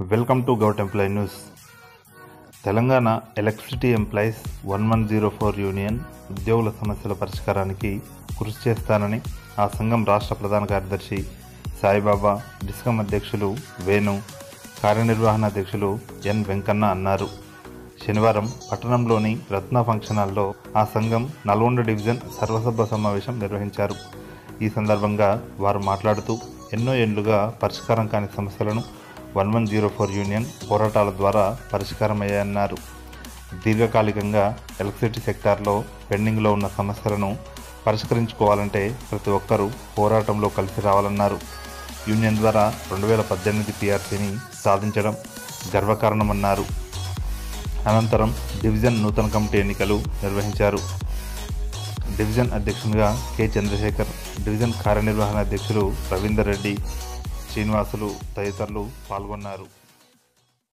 Welcome to govt employee news. Telangana electricity employees one one zero four union ఉద్యోగుల సమస్యల పరిష్కారానికి కృషి చేస్తానని ఆ సంఘం రాష్ట్ర ప్రధాన కార్యదర్శి సాయిబాబా డిస్కమ్ అధ్యక్షులు వేణు కార్యనిర్వహణ అధ్యక్షులు ఎన్ వెంకన్న అన్నారు. శనివారం పట్టణంలోని రత్న ఫంక్షన్ హాల్లో ఆ సంఘం నల్గొండ డివిజన్ సర్వసభ సమావేశం నిర్వహించారు. ఈ సందర్భంగా వారు మాట్లాడుతూ ఎన్నో ఏళ్ళుగా పరిష్కారం కాని సమస్యలను one one zero four union పోరాటాల ద్వారా పరిష్కారమయ్యాయన్నారు. దీర్ఘకాలికంగా ఎలక్ట్రిసిటీ సెక్టార్లో పెండింగ్లో ఉన్న సమస్యలను పరిష్కరించుకోవాలంటే ప్రతి ఒక్కరూ పోరాటంలో కలిసి రావాలన్నారు. యూనియన్ ద్వారా రెండు వేల పద్దెనిమిది పీఆర్సీని సాధించడం గర్వకారణమన్నారు. అనంతరం డివిజన్ నూతన కమిటీ ఎన్నికలు నిర్వహించారు. డివిజన్ అధ్యక్షునిగా కె చంద్రశేఖర్ డివిజన్ కార్యనిర్వహణ అధ్యక్షులు రవీందర్ రెడ్డి శ్రీనివాసులు తదితరులు పాల్గొన్నారు.